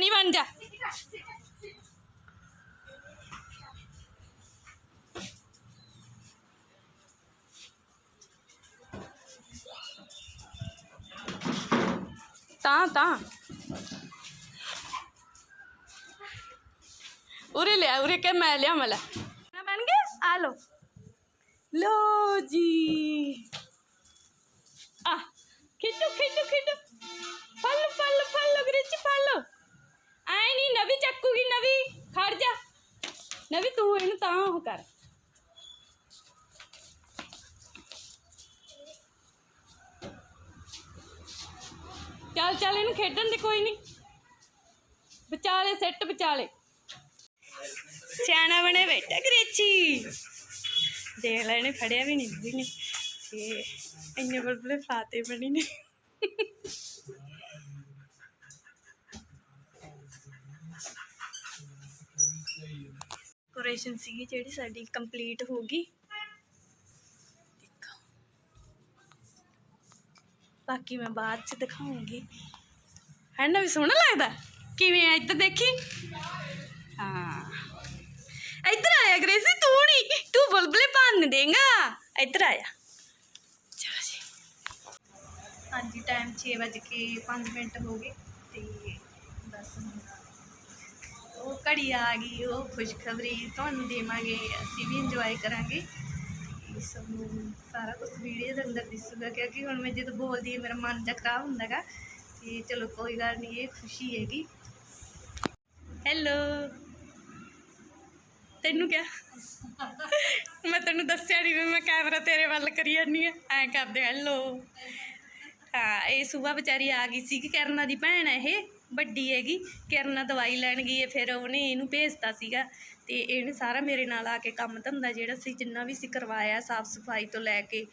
ਸਿਆਣੀ ਬਣ ਜਾ। ਤਾਂ ਤਾਂ। ਉਰੇ ਲਿਆ, ਉਰੇ ਕੇ ਮੈਂ ਲਿਆ ਮਲਾ ਨਾ ਬਣ ਗਿਆ? ਆ ਲੋ ਲੋ ਜੀ। ਆ ਖਿੱਟੂ ਖਿੱਟੂ ਖਿੱਟੂ ਫਲ ਫਲ ਫਲ ਗ੍ਰਿਚ ਫਲ। ਨਵੀ ਚੱਕੂਗੀ, ਨਵੀ। ਖੜ ਜਾ। ਨਵੀ ਤੂੰ ਇਹਨੂੰ ਤਾਂ ਉਹ ਕਰ। ਚੱਲ ਚੱਲ, ਇਹਨੂੰ ਖੇਡਣ ਦੇ ਕੋਈ ਨਹੀਂ। ਵਿਚਾਲੇ, ਸੈੱਟ ਵਿਚਾਲੇ। ਸਿਆਣਾ ਬਣੇ ਬੈਠਾ ਗ੍ਰੇਚੀ ਦੇਖ ਲੈ, ਇਹਨੇ ਫੜਿਆ ਵੀ ਨਹੀਂ ਨੇ ਤੇ ਇੰਨੇ ਬਲਬਲੇ ਫਾਤੇ ਬਣੀ ਨੇ। ਡੈਕੋਰੇਸ਼ਨ ਸੀਗੀ ਜਿਹੜੀ ਸਾਡੀ ਕੰਪਲੀਟ ਹੋ ਗਈ। ਦੇਖੋ। ਬਾਕੀ ਮੈਂ ਬਾਅਦ ਚ ਦਿਖਾਉਂਗੀ। ਹੈ ਨਾ ਵੀ ਸੋਹਣਾ ਲੱਗਦਾ? ਕਿਵੇਂ ਆ? ਇੱਧਰ ਦੇਖੀ? ਹਾਂ। ਇੱਧਰ ਆਇਆ ਗ੍ਰੇਸੀ ਤੂੰ ਨਹੀਂ। ਤੂੰ ਬੁਲਬੁਲੇ ਭੰਨ ਦੇਗਾ ਇੱਧਰ ਆਇਆ। ਚਲੋ ਜੀ। ਹਾਂਜੀ ਟਾਈਮ 6 ਵਜੇ ਕੇ 5 ਮਿੰਟ ਹੋ ਗਏ ਤੇ ਬਸ ਹੁਣ ਉਹ ਘੜੀ ਆ ਗਈ, ਉਹ ਖੁਸ਼ਖਬਰੀ ਤੁਹਾਨੂੰ ਦੇਵਾਂਗੇ, ਅਸੀਂ ਵੀ ਇੰਜੋਏ ਕਰਾਂਗੇ। ਤੇ ਸਭ ਨੂੰ ਸਾਰਾ ਕੁਝ ਵੀਡੀਓ ਦੇ ਅੰਦਰ ਦਿਸੂਗਾ, ਕਿਉਂਕਿ ਹੁਣ ਮੈਂ ਜਦੋਂ ਬੋਲਦੀ ਹਾਂ, ਮੇਰਾ ਮਨ ਜਿਹਾ ਖਰਾਬ ਹੁੰਦਾਗਾ ਤੇ ਚਲੋ ਕੋਈ ਗੱਲ ਨਹੀਂ, ਇਹ ਖੁਸ਼ੀ ਹੈਗੀ। ਹੈਲੋ ਤੈਨੂੰ ਕਿਆ? ਮੈਂ ਤੈਨੂੰ ਦੱਸਿਆ ਨਹੀਂ ਮੈਂ ਕੈਮਰਾ ਤੇਰੇ ਵੱਲ ਕਰੀ ਜਾਂਦੀ ਆ ਐਂ ਕਰਦੇ ਹੈਲੋ ਹਾਂ, ਇਹ ਸੁਬਾ ਵਿਚਾਰੀ ਆ ਗਈ ਸੀ ਕਿ ਕਰਨਾ ਦੀ ਭੈਣ ਹੈ ਇਹ? ਵੱਡੀ ਹੈਗੀ, ਕਰਨਾ ਦਵਾਈ ਲੈਣ ਗਈ ਹੈ, ਫਿਰ ਉਹਨੇ ਇਹਨੂੰ ਭੇਜਤਾ ਸੀਗਾ ਤੇ ਇਹਨੇ ਸਾਰਾ ਮੇਰੇ ਨਾਲ ਆ ਕੇ ਕੰਮ ਧੰਦਾ ਜਿਹੜਾ ਸੀ, ਜਿੰਨਾ ਵੀ ਸੀ ਕਰਵਾਇਆ, ਸਾਫ਼ ਸਫ਼ਾਈ ਤੋਂ ਲੈ ਕੇ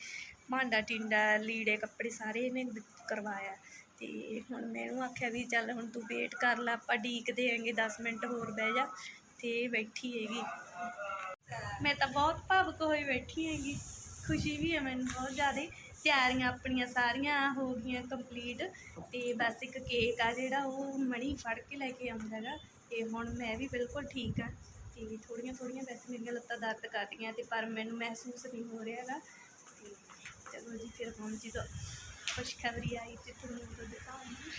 ਭਾਂਡਾ ਟਿੰਡਾ, ਲੀੜੇ, ਕੱਪੜੇ ਸਾਰੇ ਇਹਨੇ ਕਰਵਾਇਆ ਤੇ ਹੁਣ ਮੈਂ ਇਹਨੂੰ ਆਖਿਆ ਵੀ ਚੱਲ ਹੁਣ ਤੂੰ ਵੇਟ ਕਰ ਲੈ, ਆਪਾਂ ਡੀਕਦੇ ਆਂਗੇ 10 ਮਿੰਟ ਹੋਰ ਬਹਿ ਜਾ ਤੇ ਬੈਠੀ ਹੈਗੀ। ਮੈਂ ਤਾਂ ਬਹੁਤ ਭਾਵਕ ਹੋਈ ਬੈਠੀ ਹੈਗੀ, ਖੁਸ਼ੀ ਵੀ ਹੈ ਮੈਨੂੰ ਬਹੁਤ ਜ਼ਿਆਦਾ। ਤਿਆਰੀਆਂ ਆਪਣੀਆਂ ਸਾਰੀਆਂ ਹੋ ਗਈਆਂ ਕੰਪਲੀਟ ਤੇ ਬਸ ਇੱਕ ਕੇਕ ਆ ਜਿਹੜਾ ਉਹ ਮਣੀ ਫੜ ਕੇ ਲੈ ਕੇ ਆਉਂਦਾ ਗਾ ਤੇ ਹੁਣ ਮੈਂ ਵੀ ਬਿਲਕੁਲ ਠੀਕ ਆ ਤੇ ਥੋੜੀਆਂ ਥੋੜੀਆਂ ਵੈਸੇ ਮੇਰੀਆਂ ਲੱਤਾਂ ਦਰਦ ਕਰਦੀਆਂ ਤੇ ਪਰ ਮੈਨੂੰ ਮਹਿਸੂਸ ਨਹੀਂ ਹੋ ਰਿਹਾ ਗਾ ਤੇ ਚਲੋ ਜੀ, ਫਿਰ ਹੁਣ ਜਦੋਂ ਖੁਸ਼ਖਬਰੀ ਆਈ ਤੇ ਤੁਹਾਨੂੰ ਉਹ ਦਿਖਾਉਂਗੀ।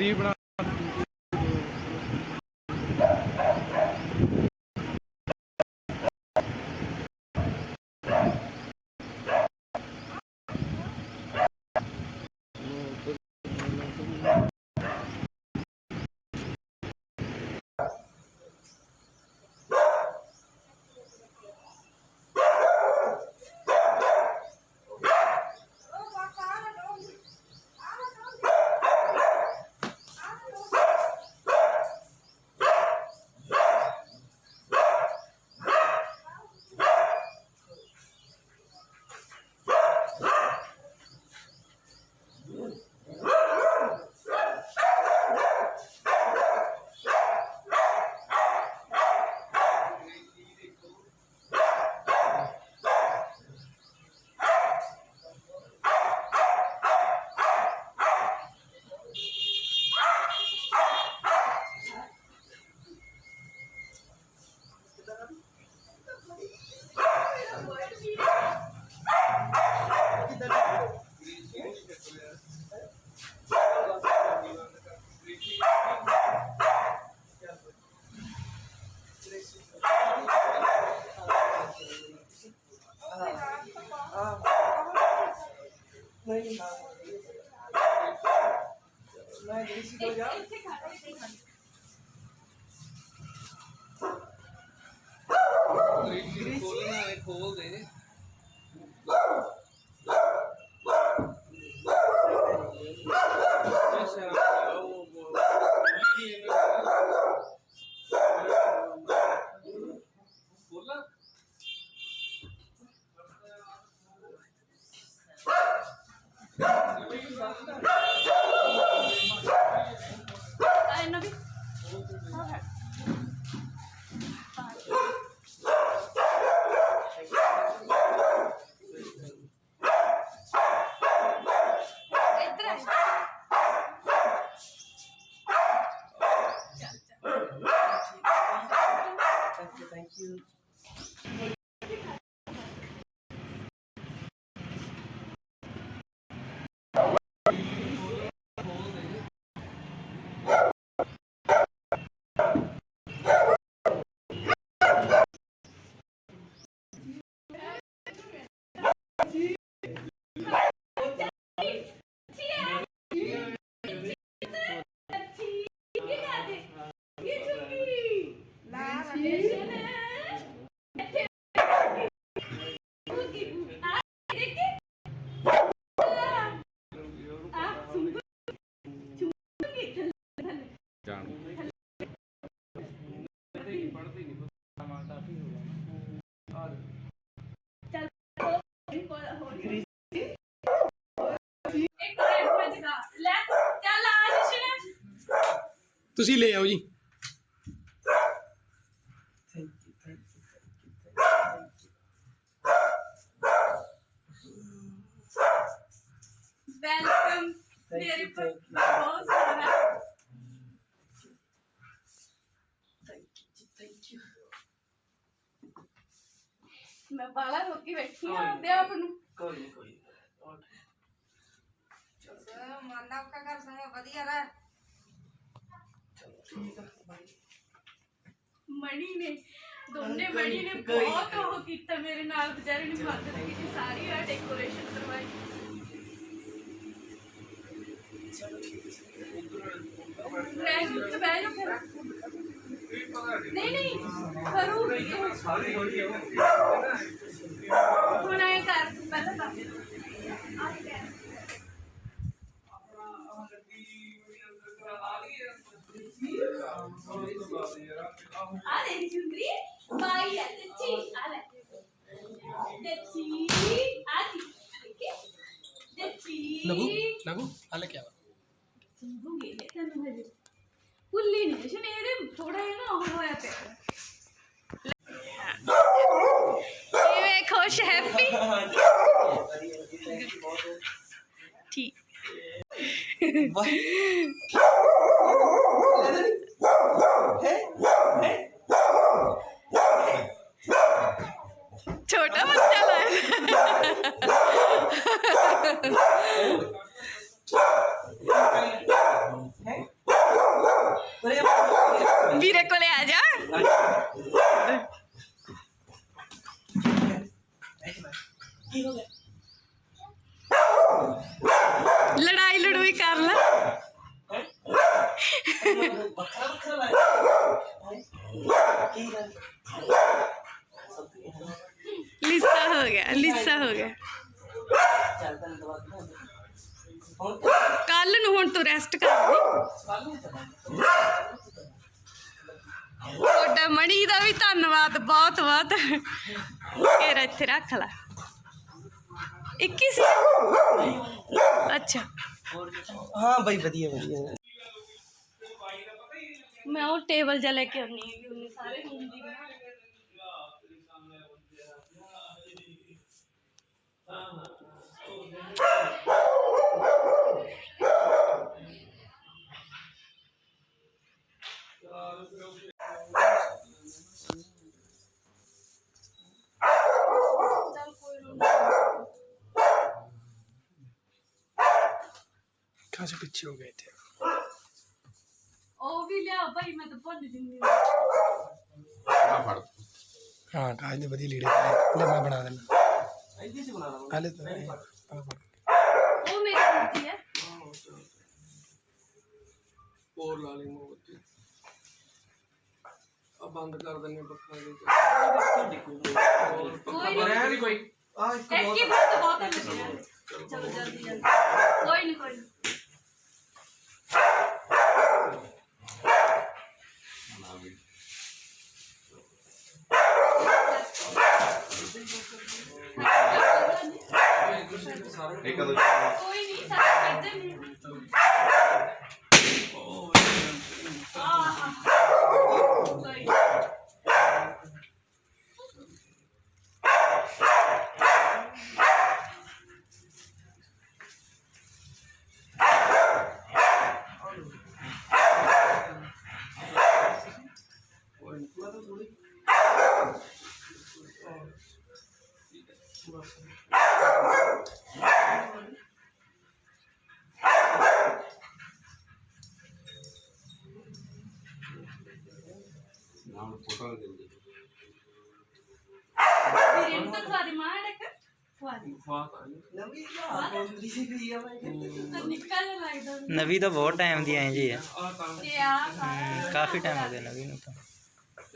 ਤੁਸੀਂ ਬਣਾ ਤੁਸੀਂ ਲੈ ਆਓ ਜੀ। ਵੈਲਕਮ ਮੇਰੇ ਪਰ ਬਹੁਤ ਸਾਰਾ ਮੈਂ ਬਾਲਾ ਰੋਕੀ ਬੈਠੀ ਆ ਆਪਦੇ ਆਪ ਨੂੰ ਕੋਈ ਕੋਈ ਮਾਨਾ ਕਾ ਘਰ ਸੰਗ ਵਧੀਆ ਰਹਿ ਮਣੀ ਨੇ ਦੋਨੇ ਮਣੀ ਨੇ ਬਹੁਤ ਉਹ ਕੀਤਾ ਮੇਰੇ ਨਾਲ ਵਿਚਾਰੇ ਨੇ ਮਦਦ ਕੀਤੀ ਸਾਰੀ ਆ ਡੈਕੋਰੇਸ਼ਨ ਕਰਵਾਈ ਰਹਿ ਤੇ ਬਹਿ ਜਾ ਫਿਰ ਨਹੀਂ ਨਹੀਂ ਕਰੂ ਸਾਰੀ ਹੋਈ ਹੁਣ ਆਏ ਕਰ ਪਹਿਲਾਂ ਤਾਂ ਆ ਗਿਆ ਆ ਲੈ ਚੁੰਦਰੀ ਬਾਈ ਆ ਤੇ ਆ ਲੈ ਤੇ ਆ ਦੀ ਤੇ ਨਗੂ ਨਗੂ ਆ ਲੈ ਕੇ ਆ ਸੰਭੂਗੇ ਤੈਨੂੰ ਹਜੇ ਕੁੱਲੀ ਨਹੀਂ ਜਸ਼ਨ ਇਹਦੇ ਥੋੜਾ ਜਿਹਾ ਨਾ ਉਹ ਹੋਇਆ ਪਿਆ ਕਿਵੇਂ ਖੁਸ਼ ਹੈਪੀ ਠੀਕ ਛੋਟਾ ਬੱਚਾ ਵੀਰੇ ਕੋਲੇ ਆ ਜਾ ਲੜਾਈ ਲੜੂਈ ਕਰ ਲੈ ਵੱਖਰਾ ਵੱਖਰਾ ਲਾਇਆ ਕੀ ਗੱਲ ਲਿੱਸਾ ਕੱਲ ਨੂੰ ਹੁਣ ਤੂੰ ਰੈਸਟ ਕਰ ਤੁਹਾਡਾ ਮਣੀ ਦਾ ਵੀ ਧੰਨਵਾਦ ਬਹੁਤ ਬਹੁਤ ਘੇਰ ਇੱਥੇ ਰੱਖ ਲੈ 21 ਸੀ ਅੱਛਾ ਹਾਂ ਬਾਈ ਵਧੀਆ ਵਧੀਆ ਮੈਂ ਉਹ ਟੇਬਲ ਜਾ ਲੈ ਕੇ ਆਉਣੀ ਹੈ ਵੀ ਲਿਆ ਭਾਈ ਮੈਂ ਤਾਂ ਭੁੱਲ ਜੂੰਗੀ ਹਾਂ। ਕਾਜ ਦੇ ਵਧੀਆ ਲੀੜੇ ਪਾਏ ਲੈ ਮੈਂ ਬਣਾ ਦਿੰਦਾ ਇੱਥੇ ਸੀ ਬਣਾ ਲਵਾਂ ਹਾਲੇ ਤਾਂ ਇਹ- ਆਹ ਫੜ। ਉਹ ਮੇਰੀ ਕੁੜਤੀ ਹੈ। ਹੋਰ ਲਾ ਲਈ ਮੋਮਬੱਤੀ। ਆ ਬੰਦ ਕਰ ਦਿੰਨੇ ਪੱਖਾ ਦੇ ਹੋਰ ਪੱਖਾ ਬੰਦ ਕਰੀ ਕੋਈ? ਆ ਇੱਕ ਇੱਕ ਹੀ ਬਹੁਤ ਬਹੁਤ ਲੱਗਿਆ। ਚਲੋ ਜਲਦੀ ਜਲਦੀ। ਕੋਈ ਨਹੀਂ ਕੋਈ ਨੀ। ਨਵੀਂ ਸੀ ਆ ਮੈਂ ਨਵੀ ਤਾਂ ਬਹੁਤ ਟਾਈਮ ਦੀ ਐਂ ਜੀ ਸਾਰਾ ਕਾਫੀ ਟਾਈਮ ਹੋ ਗਿਆ ਨਵੀ ਨੂੰ ਤਾਂ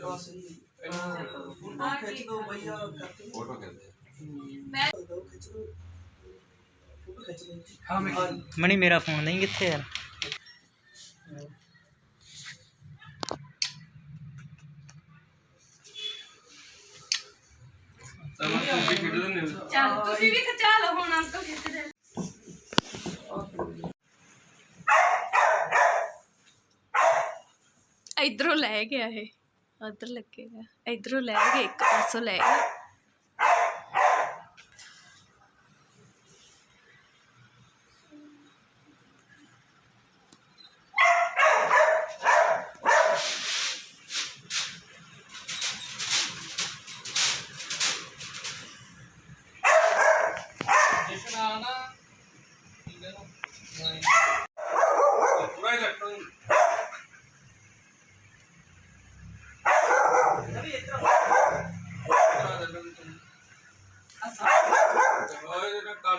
ਆ ਸਹੀ ਇਹਨਾਂ ਆ ਖਿੱਚ ਦੋ ਭਈਆ ਕਰਤੇ ਫੋਟੋ ਕਹਿੰਦੇ ਮੈਂ ਦੋ ਖਿੱਚ ਦੋ ਫੋਟੋ ਖਿੱਚ ਲਓ ਹਾਂ ਮੈਂ ਮਣੀ ਮੇਰਾ ਫੋਨ ਨਹੀਂ ਕਿੱਥੇ ਯਾਰ ਤਾਂ ਮੈਂ ਤੁਸੀਂ ਖੇਡ ਦਿੰਦੇ ਹੋ ਚੱਲ ਤੁਸੀਂ ਵੀ ਖਚਾ ਲਓ ਹੁਣ ਅੰਕਲ ਖਿੱਚਦੇ ਇਧਰੋਂ ਲੈ ਗਿਆ ਇਹ। ਉਧਰ ਲੱਗੇਗਾ। ਇਧਰੋਂ ਲੈ ਗਿਆ, ਇੱਕ ਪਾਸੋਂ ਲੈ ਗਿਆ।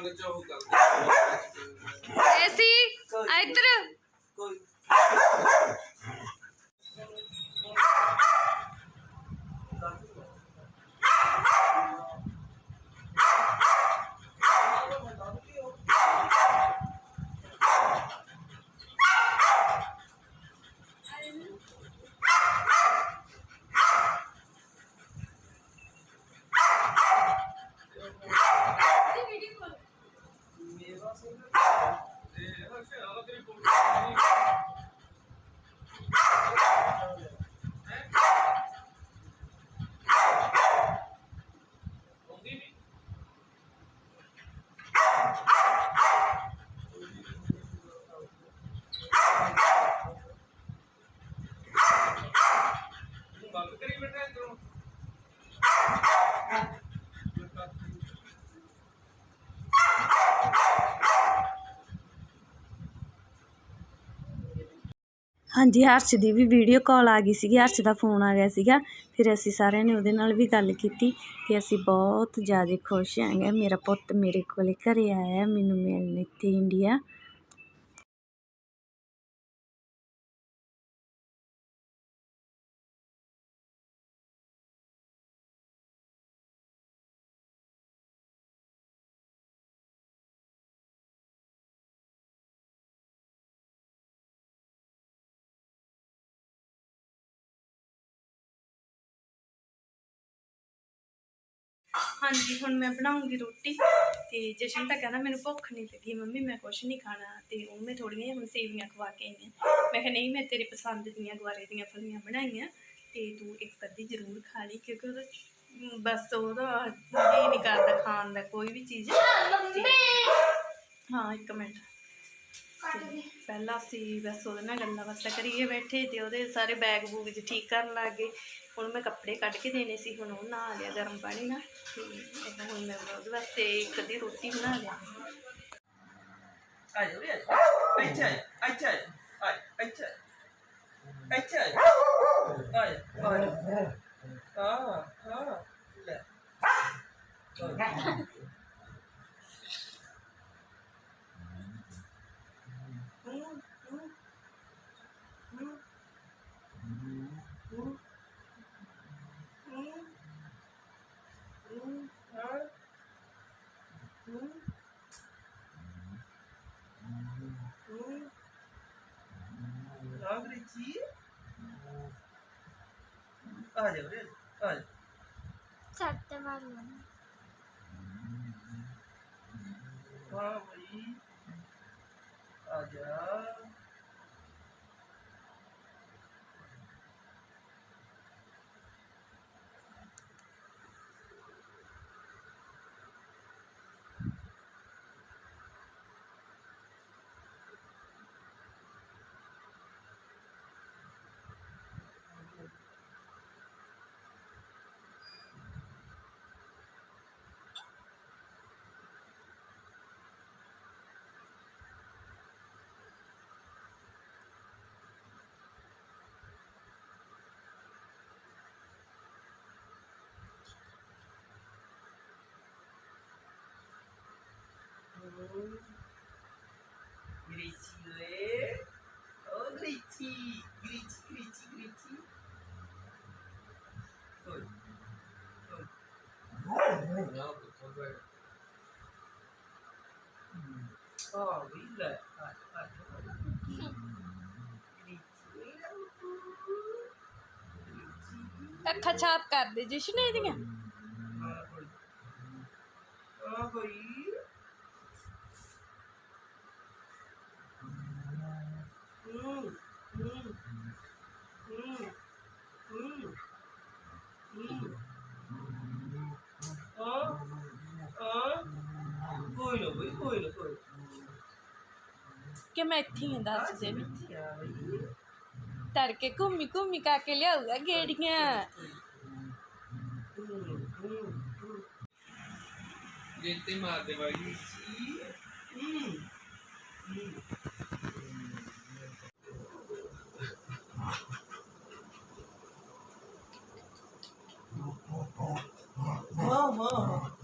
口を吹く。ਹਾਂਜੀ, ਹਰਸ਼ ਦੀ ਵੀ ਵੀਡੀਓ ਕਾਲ ਆ ਗਈ ਸੀਗੀ, ਹਰਸ਼ ਦਾ ਫੋਨ ਆ ਗਿਆ ਸੀਗਾ। ਫਿਰ ਅਸੀਂ ਸਾਰਿਆਂ ਨੇ ਉਹਦੇ ਨਾਲ ਵੀ ਗੱਲ ਕੀਤੀ ਤੇ ਅਸੀਂ ਬਹੁਤ ਜ਼ਿਆਦਾ ਖੁਸ਼ ਹੈਗੇ ਮੇਰਾ ਪੁੱਤ ਮੇਰੇ ਕੋਲ ਘਰੇ ਆਇਆ ਮੈਨੂੰ ਮਿਲਣ ਇੱਥੇ ਇੰਡੀਆ ਹਾਂਜੀ ਹੁਣ ਮੈਂ ਬਣਾਉਂਗੀ ਰੋਟੀ ਤੇ ਜਸ਼ਨ ਤਾਂ ਕਹਿੰਦਾ ਮੈਨੂੰ ਭੁੱਖ ਨਹੀਂ ਲੱਗੀ। ਮੰਮੀ ਮੈਂ ਕੁਛ ਨਹੀਂ ਖਾਣਾ ਤੇ ਉਹ ਮੈਂ ਥੋੜੀਆਂ ਜਿਹੀਆਂ ਹੁਣ ਸੇਵੀਆਂ ਖਵਾ ਕੇ ਆਈ ਹਾਂ ਮੈਂ ਕਿਹਾ ਨਹੀਂ ਮੈਂ ਤੇਰੇ ਪਸੰਦ ਦੀਆਂ ਗੁਆਰੇ ਦੀਆਂ ਫਲੀਆਂ ਬਣਾਈਆਂ ਤੇ ਤੂੰ ਇੱਕ ਅੱਧੀ ਜ਼ਰੂਰ ਖਾ ਲਈ ਕਿਉਂਕਿ ਉਹਦਾ ਬਸ ਉਹਦਾ ਜੀ ਨਹੀਂ ਕਰਦਾ ਖਾਣ ਦਾ ਕੋਈ ਵੀ ਚੀਜ਼। ਹਾਂ ਇੱਕ ਮਿੰਟ। ਪਹਿਲਾਂ ਅਸੀਂ ਬਸ ਉਹਦੇ ਨਾਲ ਗੱਲਾਂ ਬਾਤਾਂ ਕਰੀਏ ਬੈਠੇ ਤੇ ਉਹਦੇ ਸਾਰੇ ਬੈਗ ਬੂਗ ਜਿਹੇ ਠੀਕ ਕਰਨ ਲੱਗ ਗਏ। ਹੁਣ ਮੈਂ ਕੱਪੜੇ ਕੱਢ ਕੇ ਦੇਣੇ ਸੀ, ਹੁਣ ਉਹ ਨਹਾ ਲਿਆ ਗਰਮ ਪਾਣੀ ਨਾਲ ਤੇ ਏਦਾਂ ਹੁਣ ਮੈਂ ਉਹਦੇ ਵਾਸਤੇ ਇੱਕ ਅੱਧੀ ਰੋਟੀ ਬਣਾ ਲਿਆ। ਆ ਜਾ ਵੀ ਆ ਜਾ ਇੱਥੇ ਆ ਆ ਆ ਆ ਲੈ। ਆ ਜਾ ਵੀਰੇ ਆ ਜਾ onun Greti ile o Greti Greti Greti Ne yaptı kazaya Aa ile ਕਿ ਮੈਂ ਇੱਥੇ ਹੀ ਦੱਸ ਦੇ ਬਈ? ਤੜਕੇ ਘੁੰਮੀ ਘੁੰਮੀ ਕਾ ਕੇ ਲਿਆਊਗਾ ਗੇੜੀਆਂ। ਜੇਤੇ ਮਾਰ ਦੇ ਬਾਈ। ਹੂੰ ਹੂੰ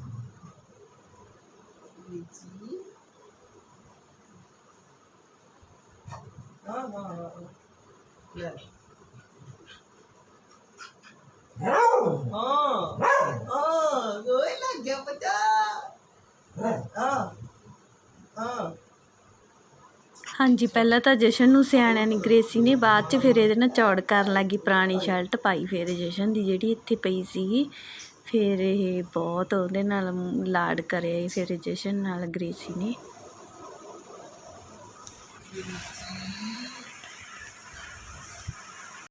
Mama. Yeah. Oh, oh, gối là gặp bata. Ah, ah. ਹਾਂਜੀ ਪਹਿਲਾਂ ਤਾਂ ਜਸ਼ਨ ਨੂੰ ਸਿਆਣਿਆਂ ਨੇ ਗ੍ਰੇਸੀ ਨੇ ਬਾਅਦ ਚ ਫਿਰ ਇਹਦੇ ਨਾਲ ਚੌੜ ਕਰਨ ਲੱਗੀ ਪੁਰਾਣੀ ਸ਼ਰਟ ਪਾਈ ਫਿਰ ਜਸ਼ਨ ਦੀ ਜਿਹੜੀ ਇੱਥੇ ਪਈ ਸੀਗੀ ਫਿਰ ਇਹ ਬਹੁਤ ਉਹਦੇ ਨਾਲ ਲਾਡ ਕਰਿਆ ਫਿਰ ਜਸ਼ਨ ਨਾਲ ਗ੍ਰੇਸੀ ਨੇ